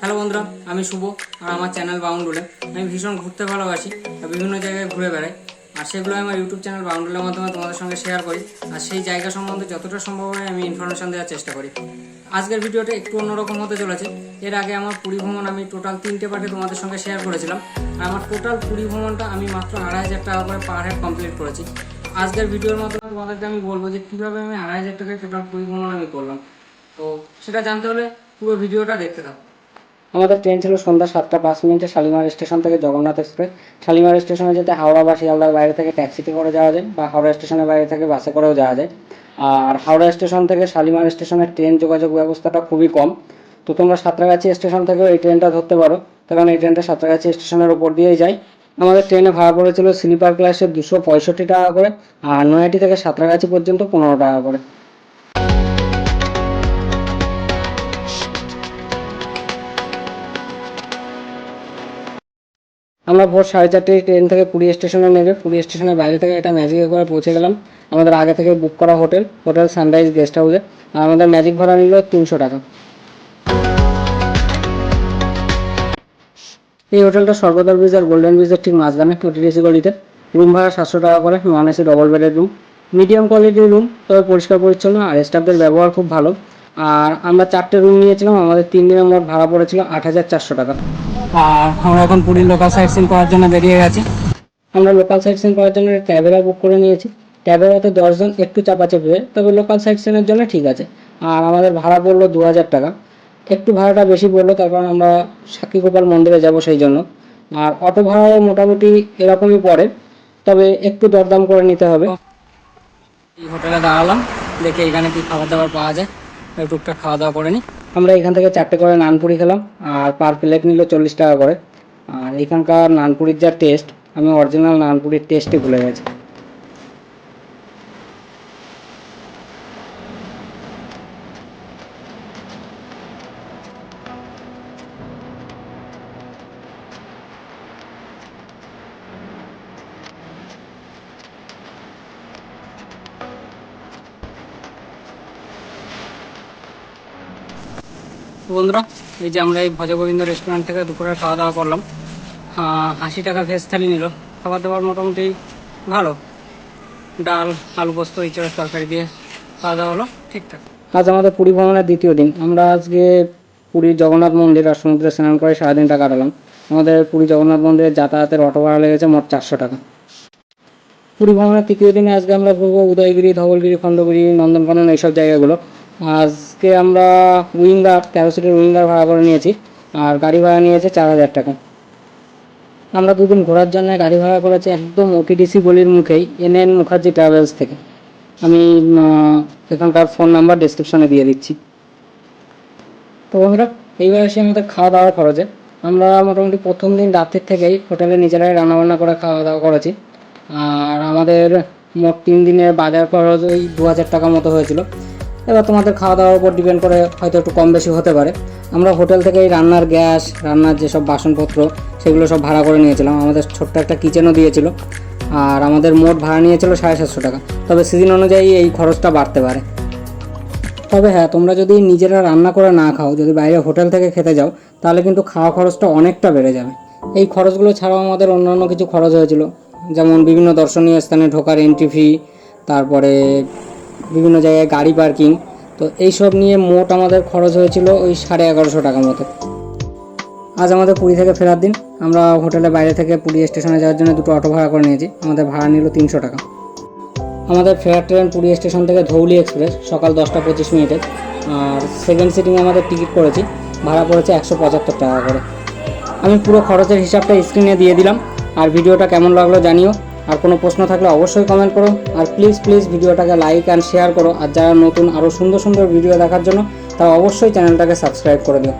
Hello বন্ধুরা, আমি শুভ, আর আমার চ্যানেল বাউন্ডুলে আমি ভীষণ ঘুরতে ভালোবাসি আর বিভিন্ন জায়গায় ঘুরে বেড়াই। আর সেগুলো আমার ইউটিউব চ্যানেল বাউন্ডুলের মাধ্যমে তোমাদের সঙ্গে শেয়ার করি। আর সেই জায়গা সম্বন্ধে যতটা সম্ভব হয় আমি ইনফরমেশন দেওয়ার চেষ্টা করি। আজকের ভিডিওটা একটু অন্যরকম হতে চলেছে। এর আগে আমার পুরী ভ্রমণ আমি টোটাল তিনটে পার্টে তোমাদের সঙ্গে শেয়ার করেছিলাম। আর আমার টোটাল পুরী ভ্রমণটা আমি মাত্র আড়াই হাজার টাকা করে পার হেড কমপ্লিট করেছি। আজকের ভিডিওর মাধ্যমে তোমাদেরকে আমি বলব যে কীভাবে আমি আড়াই হাজার টাকায় টোটাল পুরী ভ্রমণ আমি করলাম। তো সেটা জানতে হলে পুরো ভিডিওটা দেখতে থাকো। আমাদের ট্রেন ছিল সন্ধ্যা সাতটা পাঁচ মিনিটে শালিমার স্টেশন থেকে জগন্নাথ এক্সপ্রেস। শালিমার স্টেশনে যেতে হাওড়া বা শিয়ালদার বাইরে থেকে ট্যাক্সিতে করে যাওয়া যায় বা হাওড়া স্টেশনের বাইরে থেকে বাসে করেও যাওয়া যায়। আর হাওড়া স্টেশন থেকে শালিমার স্টেশনের ট্রেন যোগাযোগ ব্যবস্থাটা খুবই কম। তো তোমরা সাঁতরাগাছি স্টেশন থেকেও এই ট্রেনটা ধরতে পারো। কারণ এই ট্রেনটা সাঁতরাগাছি স্টেশনের উপর দিয়েই যায়। আমাদের ট্রেনে ভাড়া পড়েছিল স্লিপার ক্লাসে দুশো পঁয়ষট্টি টাকা করে আর নয়াটি থেকে সাঁতরাগাছি পর্যন্ত পনেরো টাকা করে। আমরা ভোর সাড়ে চারটে ট্রেন থেকে পুরী স্টেশনে নেবে পুরী স্টেশনের বাইরে থেকে এটা ম্যাজিকে করে পৌঁছে গেলাম। আমাদের আগে থেকে বুক করা হোটেল হোটেল সানরাইজ গেস্ট হাউসে আর আমাদের ম্যাজিক ভাড়া নিল তিনশো টাকা। এই হোটেলটা সর্বদা ব্রিজ আর গোল্ডেন ব্রিজের ঠিক মাঝখানে টোটিডিসি গলিতে রুম ভাড়া সাতশো টাকা করে নন এসি ডবল বেডের রুম মিডিয়াম কোয়ালিটির রুম তবে পরিষ্কার পরিচ্ছন্ন, আর স্টাফদের ব্যবহার খুব ভালো। আর আমরা চারটে রুম নিয়েছিলাম, আমাদের তিন দিনের মোট ভাড়া পড়েছিল আট হাজার চারশো টাকা। আর আমরা এখন পুরীর লোকাল সাইট সিন করার জন্য বেরিয়ে গেছি। আমরা লোকাল সাইট সিন করার জন্য ট্যাবেরা বুক করে নিয়েছি। ট্যাবেরাতে দশজন একটু চাপা চেপে তবে লোকাল সাইট সিনের জন্য ঠিক আছে। আর আমাদের ভাড়া পড়ল দু হাজার টাকা। একটু ভাড়াটা বেশি পড়ল, তার কারণ আমরা সাক্ষী গোপাল মন্দিরে যাব সেই জন্য। আর অটো ভাড়াও মোটামুটি এরকমই পড়ে, তবে একটু দরদাম করে নিতে হবে। এই হোটেলে দাঁড়ালাম, দেখে এখানে কি খাবার দাবার পাওয়া যায়। টুকটাক খাওয়া দাওয়া করে নিই। আমরা এখান থেকে চারটে করে নানপুরি খেলাম, আর পার প্লেট নিল চল্লিশ টাকা করে। আর এখানকার নানপুরির যা টেস্ট আমি অরিজিনাল নানপুরির টেস্টই ভুলে গেছি। বন্ধুরা, এই যে আমরা এই ভজগোবিন্দ রেস্টুরেন্ট থেকে দুপুরে খাওয়া দাওয়া করলাম। আশি টাকা ভেজ থালি নিল। খাবার দাবার মোটামুটি ভালো। ডাল, আলু পোস্ত, ইঁচড়ের তরকারি দিয়ে খাওয়া দাওয়া হলো ঠিকঠাক আজ আমাদের পুরী ভ্রমণের দ্বিতীয় দিন। আমরা আজকে পুরী জগন্নাথ মন্দির আর সমুদ্রে স্নান করে সারাদিনটা কাটালাম। আমাদের পুরী জগন্নাথ মন্দিরের যাতায়াতের অটো ভাড়া লেগেছে মোট চারশো টাকা। পুরী ভ্রমণের তৃতীয় দিনে আজকে আমরা ঘুরবো উদয়গিরি, ধবলগিরি, খণ্ডগিরি, নন্দনকানন, এইসব জায়গাগুলো। আজকে আমরা উইঙ্গার, তেরো সিটের উইঙ্গার ভাড়া করে নিয়েছি। আর গাড়ি ভাড়া নিয়েছে চার হাজার টাকা। আমরা দুদিন ঘোরার জন্য গাড়ি ভাড়া করেছি একদম ওটিডিসি গলির মুখেই এন এন মুখার্জি ট্রাভেলস থেকে। আমি এখানকার ফোন নাম্বার ডিসক্রিপশনে দিয়ে দিচ্ছি। তো বন্ধুরা, এইবার আসি আমাদের খাওয়া দাওয়ার খরচে। আমরা মোটামুটি প্রথম দিন রাতের থেকেই হোটেলে নিজেরাই রান্নাবান্না করে খাওয়া দাওয়া করেছি। আর আমাদের মোট তিন দিনের বাজার খরচ ওই দু হাজার টাকা মতো হয়েছিল। এবার তোমাদের খাওয়া দাওয়ার উপর ডিপেন্ড করে হয়তো একটু কম বেশি হতে পারে। আমরা হোটেল থেকেই রান্নার গ্যাস, রান্নার যেসব বাসনপত্র, সেগুলো সব ভাড়া করে নিয়েছিলাম। আমাদের ছোট্ট একটা কিচেনও দিয়েছিল। আর আমাদের মোট ভাড়া নিয়েছিল সাড়ে সাতশো টাকা। তবে সিজন অনুযায়ী এই খরচটা বাড়তে পারে। তবে হ্যাঁ তোমরা যদি নিজেরা রান্না করে না খাও, যদি বাইরে হোটেল থেকে খেতে যাও, তাহলে কিন্তু খাওয়া খরচটা অনেকটা বেড়ে যাবে। এই খরচগুলো ছাড়াও আমাদের অন্যান্য কিছু খরচ হয়েছিল। যেমন বিভিন্ন দর্শনীয় স্থানে ঢোকার এন্ট্রি ফি তারপরে বিভিন্ন জায়গায় গাড়ি পার্কিং। তো এইসব নিয়ে মোট আমাদের খরচ হয়েছিল ওই সাড়ে এগারোশো টাকা মতো। আজ আমাদের পুরী থেকে ফেরার দিন। আমরা হোটেলের বাইরে থেকে পুরী স্টেশনে যাওয়ার জন্য দুটো অটো ভাড়া করে নিয়েছি। আমাদের ভাড়া নিল তিনশো টাকা। আমাদের ফেরার ট্রেন পুরী স্টেশন থেকে ধৌলি এক্সপ্রেস, সকাল দশটা পঁচিশ মিনিটে। আর সেকেন্ড সিটিং আমাদের টিকিট করেছি। ভাড়া পড়েছে একশো পঁচাত্তর টাকা করে। আমি পুরো খরচের হিসাবটা স্ক্রিনে দিয়ে দিলাম। আর ভিডিওটা কেমন লাগল জানিও। আর কোনো প্রশ্ন থাকলে অবশ্যই কমেন্ট করো। আর প্লিজ প্লিজ ভিডিওটাকে লাইক অ্যান্ড শেয়ার করো। আর যারা নতুন আরও সুন্দর সুন্দর ভিডিও দেখার জন্য, তারা অবশ্যই চ্যানেলটাকে সাবস্ক্রাইব করে দিও।